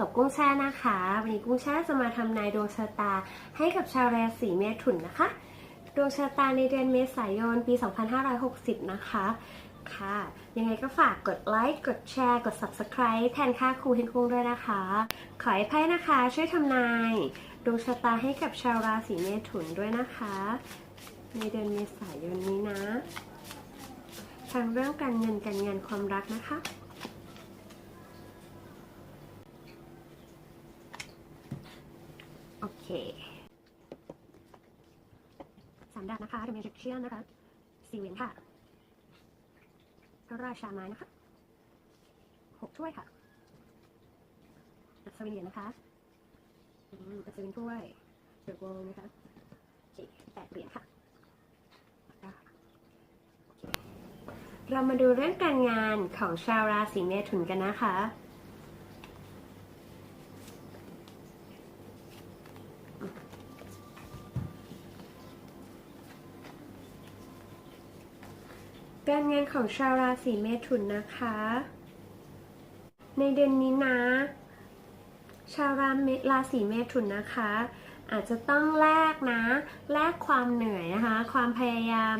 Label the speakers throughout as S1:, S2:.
S1: กับกุ้งแช่นะคะ วันนี้กุ้งแช่จะมาทำนายดวงชะตาให้กับชาวราศีเมถุนนะคะ ดวงชะตาในเดือนเมษายนปี 2560 นะคะ ค่ะ ยังไงก็ฝากกดไลค์ กดแชร์ กด subscribe แทนค่าครูเฮนคุ้งด้วยนะคะ ขอให้ไพ่นะคะ ช่วยทำนายดวงชะตาให้กับชาวราศีเมถุนด้วยนะคะ ในเดือนเมษายนนี้นะทางเรื่องการเงินการงานความรักนะคะ โอเค สามดาบนะคะจะเป็นเชียนนะคะสี่เหรียญค่ะพระราชาไม้นะคะหกถ้วยค่ะอัศวินเหรียญนะคะอืมอัศวินถ้วยเดอะโกลนะคะแปดเหรียญค่ะ เรามาดูเรื่องการงานของชาวราศีเมถุนกันนะคะ การงาน ของชาวราศีเมถุนนะคะ ในเดือนนี้นะ ชาวราราศีเมถุนนะคะ อาจจะต้องแลกนะแลกความเหนื่อยนะคะ ความพยายาม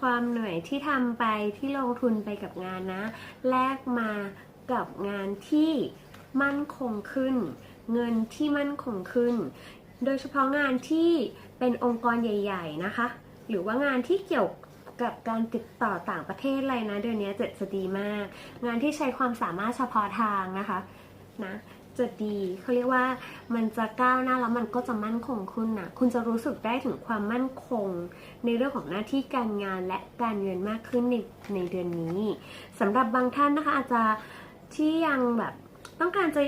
S1: ความเหนื่อยที่ทำไปที่ลงทุนไปกับงานนะ แลกมากับงานที่มั่นคงขึ้น เงินที่มั่นคงขึ้น โดยเฉพาะงานที่เป็นองค์กรใหญ่ ๆนะคะ หรือว่างานที่เกี่ยว กับการติดต่อต่างประเทศอะไรนะ เดือนนี้จะจะดีมาก งานที่ใช้ความสามารถเฉพาะทางนะคะนะจะดีเขาเรียกว่ามันจะก้าวหน้าแล้วมันก็จะมั่นคงขึ้นนะคุณจะรู้สึกได้ถึงความมั่นคง ในเรื่องของหน้าที่การงานและการเงินมากขึ้นในในเดือนนี้สำหรับบางท่านนะคะอาจจะที่ยังแบบต้องการจะ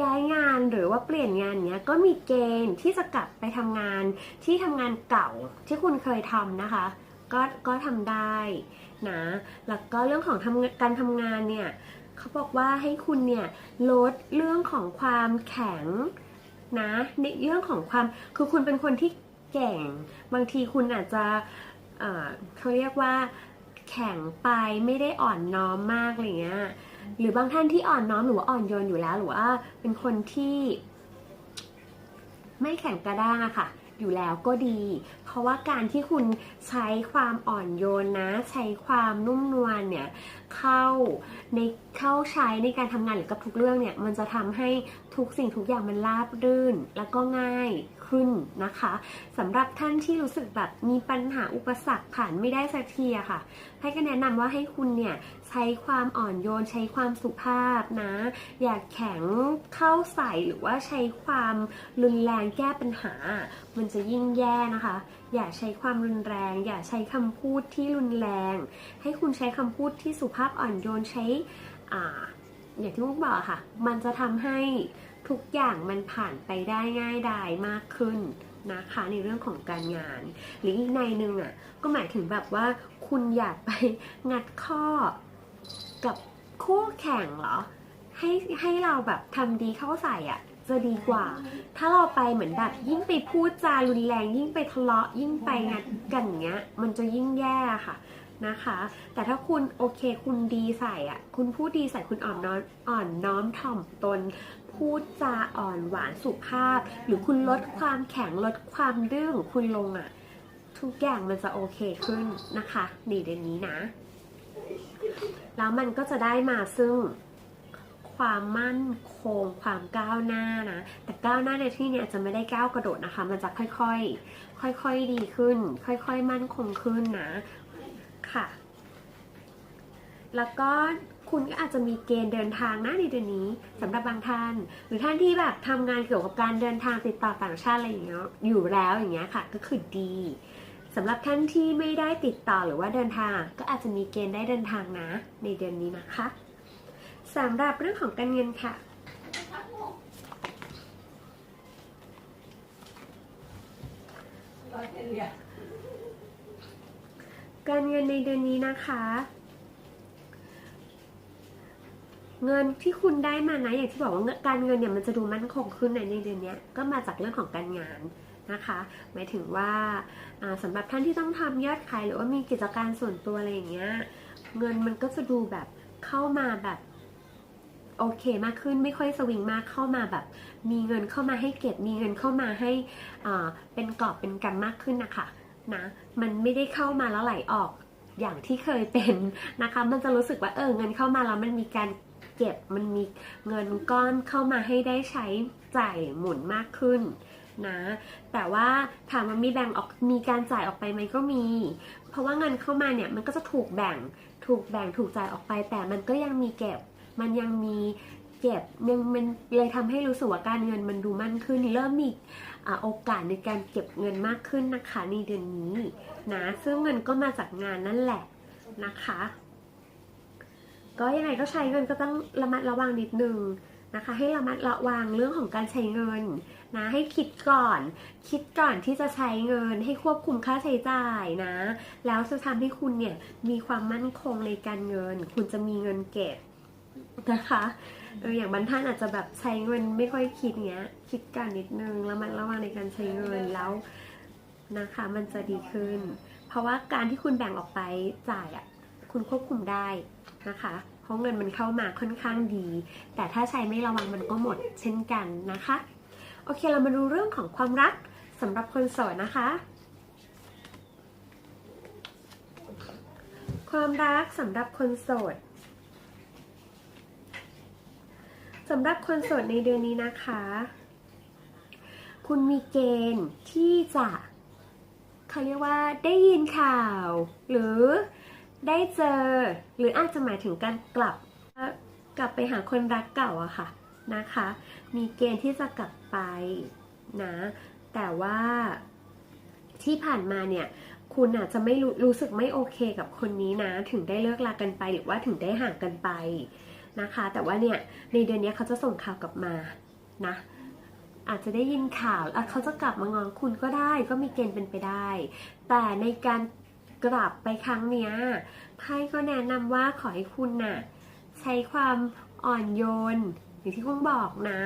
S1: ย้ายงานหรือว่าเปลี่ยนงานเนี้ยก็มีเกณฑ์ที่จะกลับไปทำงานที่ทำงานเก่าที่คุณเคยทำนะคะ ก็ก็ทำได้นะแล้วก็เรื่องของทำการทำงานเนี่ยเขาบอกว่าให้คุณเนี่ยลดเรื่องของความแข็งนะในเรื่องของความคือคุณเป็นคนที่เก่ง บางทีคุณอาจจะเอ่อเขาเรียกว่าแข็งไปไม่ได้อ่อนน้อมมากอะไรเงี้ยหรือบางท่านที่อ่อนน้อมหรือว่าอ่อนโยนอยู่แล้ว หรือว่าเป็นคนที่ ไม่แข็งกระด้างอะค่ะ อยู่แล้วก็ดี เพราะว่าการที่คุณใช้ความอ่อนโยนนะ ใช้ความนุ่มนวลเนี่ยเข้าในเข้าใช้ในการทำงานหรือกับทุกเรื่องเนี่ยมันจะทำให้ทุกสิ่งทุกอย่างมันราบรื่นแล้วก็ง่าย ขึ้นนะคะสำหรับท่านที่รู้สึกแบบมีปัญหาอุปสรรคผ่านไม่ได้สักทีอะค่ะให้ก็แนะนำว่าให้คุณเนี่ยใช้ความอ่อนโยนใช้ความสุภาพนะ อย่าแข็งเข้าใส่หรือว่าใช้ความรุนแรงแก้ปัญหา มันจะยิ่งแย่นะคะ อย่าใช้ความรุนแรง อย่าใช้คำพูดที่รุนแรง ให้คุณใช้คำพูดที่สุภาพอ่อนโยนใช้อ่าอย่างที่มุกบอกค่ะ มันจะทำให้ ทุกอย่างมันผ่านไปได้ง่ายดายมากขึ้นนะคะในเรื่องของการงาน หรืออีกในหนึ่งอะก็หมายถึงแบบว่าคุณอยากไปงัดข้อกับคู่แข่งเหรอ ให้ให้เราแบบทำดีเข้าใส่อะจะดีกว่า ถ้าเราไปเหมือนแบบยิ่งไปพูดจารุนแรง ยิ่งไปทะเลาะยิ่งไปงัดกันอย่างเงี้ย มันจะยิ่งแย่ค่ะนะคะ แต่ถ้าคุณโอเคคุณดีใส่อะ คุณพูดดีใส่คุณอ่อนน้อมอ่อนน้อมถ่อมตน พูดจาอ่อนหวานสุภาพ หรือคุณลดความแข็งลดความดื้อของคุณลงอะ ทุกอย่างมันจะโอเคขึ้นนะคะในเดือนนี้นะ แล้วมันก็จะได้มาซึ่งความมั่นคงความก้าวหน้านะ แต่ก้าวหน้าในที่นี้จะไม่ได้ก้าวกระโดดนะคะ มันจะค่อยๆ ค่อยๆดีขึ้น ค่อยๆ มั่นคงขึ้นนะ ค่ะ แล้วก็ คุณก็อาจจะมีเกณฑ์เดินทางนะในเดือนนี้สำหรับบางท่าน หรือท่านที่แบบทำงานเกี่ยวกับการเดินทางติดต่อต่างชาติอะไรอย่างเงี้ยอยู่แล้วอย่างเงี้ยค่ะ ก็คือดีสำหรับท่านที่ไม่ได้ติดต่อหรือว่าเดินทาง ก็อาจจะมีเกณฑ์ได้เดินทางนะ ในเดือนนี้นะคะสำหรับเรื่องของการเงินค่ะการเงินในเดือนนี้นะคะ เงินที่คุณได้มานะอย่างที่บอกว่าการเงินเนี่ยมันจะดูมั่นคงขึ้นในเดือนนี้ก็มาจากเรื่องของการงานนะคะ หมายถึงว่าสำหรับท่านที่ต้องทำยอดขายหรือว่ามีกิจการส่วนตัวอะไรอย่างเงี้ยเงินมันก็จะดูแบบเข้ามาแบบโอเคมากขึ้นไม่ค่อยสวิงมากเข้ามาแบบ มีเงินเข้ามาให้เก็บมีเงินเข้ามาให้เป็นกรอบเป็นกำมากขึ้นนะคะนะมันไม่ได้เข้ามาแล้วไหลออกอย่างที่เคยเป็นนะคะ มันจะรู้สึกว่าเออเงินเข้ามาแล้วมันมีการ เก็บมันมีเงินก้อนเข้ามาให้ได้ใช้จ่ายหมุนมากขึ้นนะ แต่ว่าถามว่ามีแบ่งออกมีการจ่ายออกไปไหมก็มี เพราะว่าเงินเข้ามาเนี่ยมันก็จะถูกแบ่งถูกแบ่งถูกจ่ายออกไป แต่มันก็ยังมีเก็บ มันยังมีเก็บยังมันเลยทำให้รู้สึกว่าการเงินมันดูมั่นขึ้น เริ่มมีโอกาสในการเก็บเงินมากขึ้นนะคะในเดือนนี้นะซึ่งเงินก็มาจากงานนั่นแหละนะคะ ก็ยังไงก็ใช้เงินก็ต้องระมัดระวังนิดนึงนะคะ ให้ระมัดระวังเรื่องของการใช้เงินนะให้คิดก่อน คิดก่อนที่จะใช้เงิน ให้ควบคุมค่าใช้จ่ายนะ แล้วจะทำให้คุณเนี่ยมีความมั่นคงในการเงิน คุณจะมีเงินเก็บนะคะเอออย่างบรรทันอาจจะแบบใช้เงินไม่ค่อยคิดเงี้ย คิดก่อนนิดนึงแล้วมันระวังในการใช้เงินแล้วนะคะ มันจะดีขึ้น เพราะว่าการที่คุณแบ่งออกไปจ่ายอะ คุณควบคุมได้ นะคะเพราะเงินมันเข้ามาค่อนข้างดี แต่ถ้าใช้ไม่ระวังมันก็หมดเช่นกันนะคะ โอเคเรามาดูเรื่องของความรักสำหรับคนโสดนะคะ ความรักสำหรับคนโสดสำหรับคนโสดในเดือนนี้นะคะ คุณมีเกณฑ์ที่จะเขาเรียกว่าได้ยินข่าว หรือ ได้เจอ หรืออาจจะหมายถึงการกลับ กลับไปหาคนรักเก่าอะค่ะนะคะ มีเกณฑ์ที่จะกลับไปนะ แต่ว่าที่ผ่านมาเนี่ยคุณอาจจะไม่รู้รู้สึกไม่โอเคกับคนนี้นะ ถึงได้เลิกลากันไปหรือว่าถึงได้ห่างกันไปนะคะ แต่ว่าเนี่ยในเดือนนี้เขาจะส่งข่าวกลับมานะอาจจะได้ยินข่าวเขาจะกลับมางอนคุณก็ได้ก็มีเกณฑ์เป็นไปได้ แต่ในการ กลับไปครั้งเนี้ยไพ่ก็แนะนำว่าขอให้คุณน่ะใช้ความอ่อนโยนอย่างที่คุณบอกนะ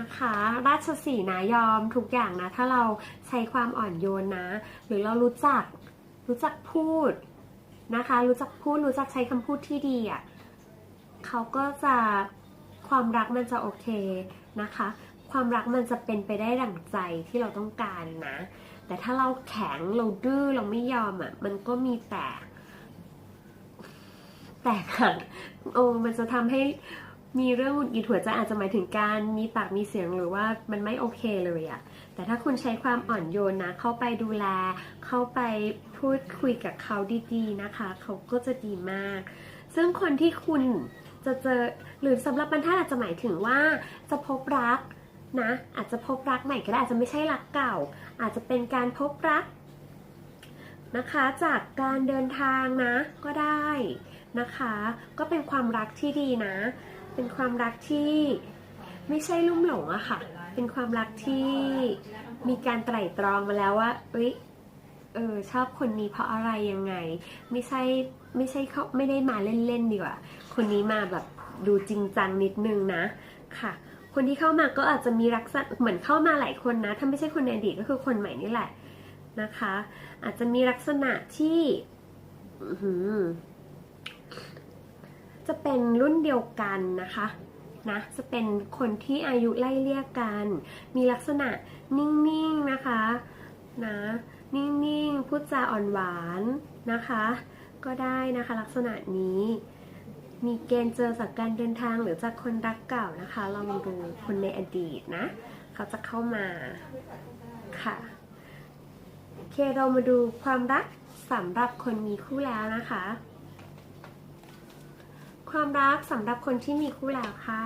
S1: นะคะ ราชสีนะยอมทุกอย่างนะ ถ้าเราใช้ความอ่อนโยนนะ หรือเรารู้จักรู้จักพูดนะคะ รู้จักพูดรู้จักใช้คำพูดที่ดีอะเขาก็จะความรักมันจะโอเคนะคะ ความรักมันจะเป็นไปได้ดั่งใจที่เราต้องการนะ แต่ถ้าเราแข็งเราดื้อเราไม่ยอมอะ มันก็มีแต่ แต่ค่ะโอ้มันจะทำให้มีเรื่องหงุดหงิดหัวใจอาจจะหมายถึงการมีปากมีเสียงหรือว่ามันไม่โอเคเลยอะแต่ถ้าคุณใช้ความอ่อนโยนนะ เข้าไปดูแล เข้าไปพูดคุยกับเขาดีๆนะคะ เขาก็จะดีมาก ซึ่งคนที่คุณจะเจอหรือสำหรับบรรทัดอาจจะหมายถึงว่าจะพบรัก นะ อาจจะพบรักใหม่ก็ได้อาจจะไม่ใช่รักเก่า อาจจะเป็นการพบรักนะคะ จากการเดินทางนะก็ได้นะคะ ก็เป็นความรักที่ดีนะ เป็นความรักที่ไม่ใช่ลุ่มหลงอะค่ะ เป็นความรักที่มีการไตร่ตรองมาแล้วว่าเอ้ยเออชอบคนนี้เพราะอะไรยังไง ไม่ใช่ไม่ใช่เขาไม่ได้มาเล่นๆดีกว่า คนนี้มาแบบดูจริงจังนิดนึงนะค่ะ คนที่เข้ามาก็อาจจะมีรักษณะเหมือนเข้ามาหลายคนนะ ถ้าไม่ใช่คนในอดีตก็คือคนใหม่นี่แหละนะคะ อาจจะมีลักษณะที่จะเป็นรุ่นเดียวกันนะคะนะจะเป็นคนที่อายุไล่เลี่ยกัน มีลักษณะนิ่งๆนะคะนะนิ่งๆพูดจาอ่อนหวานนะคะ ก็ได้นะคะลักษณะนี้ มีเกณฑ์เจอจากการเดินทางหรือจากคนรักเก่านะคะ ลองดูคนในอดีตนะ เขาจะเข้ามาค่ะโอเคเรามาดูความรักสำหรับคนมีคู่แล้วนะคะ ความรักสำหรับคนที่มีคู่แล้วค่ะ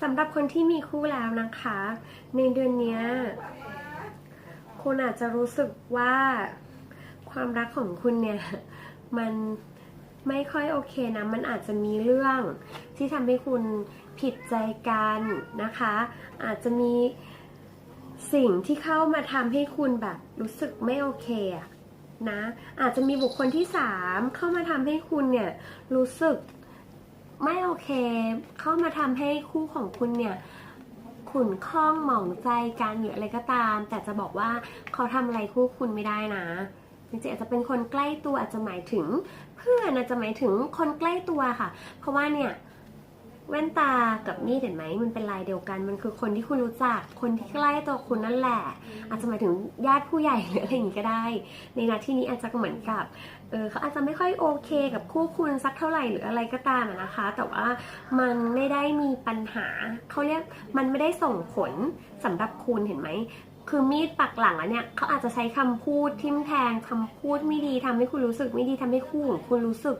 S1: สำหรับคนที่มีคู่แล้วนะคะ ในเดือนนี้คุณอาจจะรู้สึกว่าความรักของคุณเนี่ยมันไม่ค่อยโอเคนะมันอาจจะมีเรื่องที่ทำให้คุณผิดใจกันนะคะ อาจจะมีสิ่งที่เข้ามาทำให้คุณแบบรู้สึกไม่โอเคนะอาจจะมีบุคคลที่สามเข้ามาทำให้คุณเนี่ยรู้สึก ไม่โอเค เข้ามาทำให้คู่ของคุณเนี่ย ขุนข้องหมองใจกันหรืออะไรก็ตาม แต่จะบอกว่าเขาทำอะไรคู่คุณไม่ได้นะจริงๆอาจจะเป็นคนใกล้ตัวอาจจะหมายถึง เพื่อนอาจจะหมายถึงคนใกล้ตัวค่ะ เพราะว่าเนี่ย แว่นตากับนี่เห็นไหมมันเป็นลายเดียวกัน มันคือคนที่คุณรู้จัก คนที่ใกล้ตัวคุณนั่นแหละ อาจจะหมายถึงญาติผู้ใหญ่หรืออะไรอย่างนี้ก็ได้ ในนาที่นี้อาจจะเหมือนกับเออเขาอาจจะไม่ค่อยโอเคกับคู่คุณสักเท่าไหร่หรืออะไรก็ตามอะนะคะ แต่ว่ามันไม่ได้มีปัญหาเขาเรียกมันไม่ได้ส่งผลสำหรับคุณเห็นไหมคือมีดปักหลังแล้วเนี่ยเขาอาจจะใช้คำพูดทิมแทงคำพูดไม่ดีทำให้คุณรู้สึกไม่ดีทำให้คู่ของคุณรู้สึก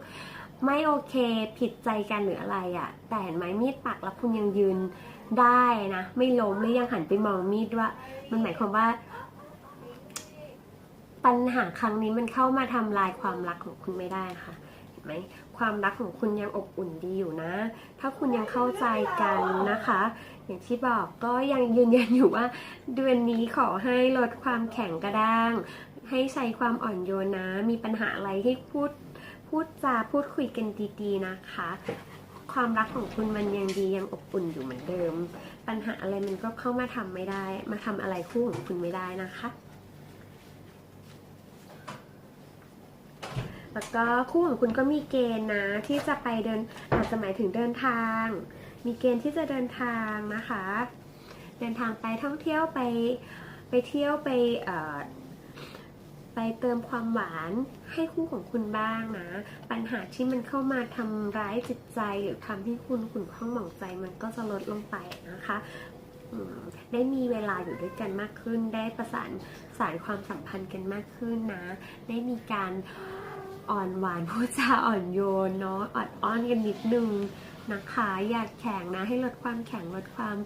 S1: ไม่โอเคผิดใจกันหรืออะไรอะ่ะ แต่เห็นไหมมีดปักแล้วคุณยังยืนได้นะ ไม่ล้มและยังหันไปมองมีดว่า มันหมายความว่า ปัญหาครั้งนี้มันเข้ามาทำลายความรักของคุณไม่ได้ค่ะเห็นไหมความรักของคุณยังอบอุ่นดีอยู่นะ ถ้าคุณยังเข้าใจกันนะคะ อย่างที่บอกก็ยังยืนยันอยู่ว่า เดือนนี้ขอให้ลดความแข็งกระด้าง ให้ใช้ความอ่อนโยนนะ มีปัญหาอะไรให้พูด พูดจาพูดคุยกันดีๆนะคะ ความรักของคุณมันยังดียังอบอุ่นอยู่เหมือนเดิม ปัญหาอะไรมันก็เข้ามาทำไม่ได้ มาทำอะไรคู่ของคุณไม่ได้นะคะแล้วก็คู่ของคุณก็มีเกณฑ์นะ ที่จะไปเดินอาจจะหมายถึงเดินทาง มีเกณฑ์ที่จะเดินทางนะคะ เดินทางไปท่องเที่ยวไปไปเที่ยวไปเอ่อ ไปเติมความหวานให้คู่ของคุณบ้างนะ ปัญหาที่มันเข้ามาทำร้ายจิตใจหรือทำให้คุณขุ่นข้องหมองใจมันก็จะลดลงไปนะคะได้มีเวลาอยู่ด้วยกันมากขึ้น ได้ประสานสารความสัมพันธ์กันมากขึ้นนะ ได้มีการอ่อนหวานพูดจาอ่อนโยนเนาะออดอ้อนกันนิดนึงนะคะ อย่าแข็งนะ ให้ลดความแข็งลดความ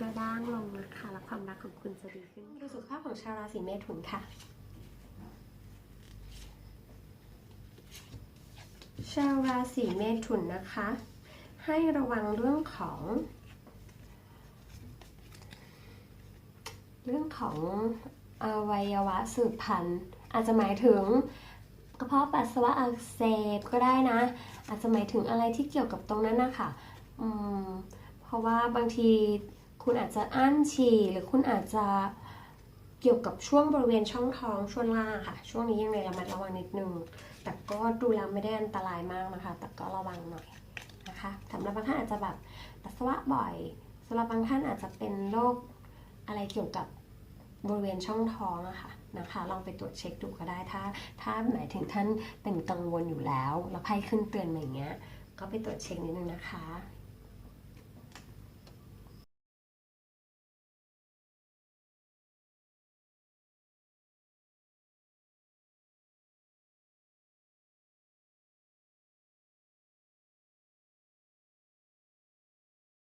S1: กระด้างลงนะคะและความรักของคุณจะดีขึ้นดูสุขภาพของชาวราศีเมถุนค่ะ ชาวราศีเมถุนนะคะ ให้ระวังเรื่องของ เรื่องของอวัยวะสืบพันธุ์ อาจจะหมายถึงกระเพาะปัสสาวะอักเสบก็ได้นะ อาจจะหมายถึงอะไรที่เกี่ยวกับตรงนั้นนะคะอืมเพราะว่าบางที คุณอาจจะอั้นฉี่หรือคุณอาจจะเกี่ยวกับช่วงบริเวณช่องท้องช่วงล่างค่ะ ช่วงนี้ยังไงระมัดระวังนิดนึง แต่ก็ดูแล้วไม่ได้อันตรายมากนะคะ แต่ก็ระวังหน่อยนะคะสำหรับบางท่านอาจจะแบบปัสสาวะบ่อยสำหรับบางท่านอาจจะเป็นโรคอะไรเกี่ยวกับบริเวณช่องท้องอะค่ะนะคะ ลองไปตรวจเช็คดูก็ได้ถ้า ถ้าหมายถึงท่านเป็นกังวลอยู่แล้ว แล้วไพ่ขึ้นเตือนมาอย่างเงี้ยก็ไปตรวจเช็คนิดนึงนะคะ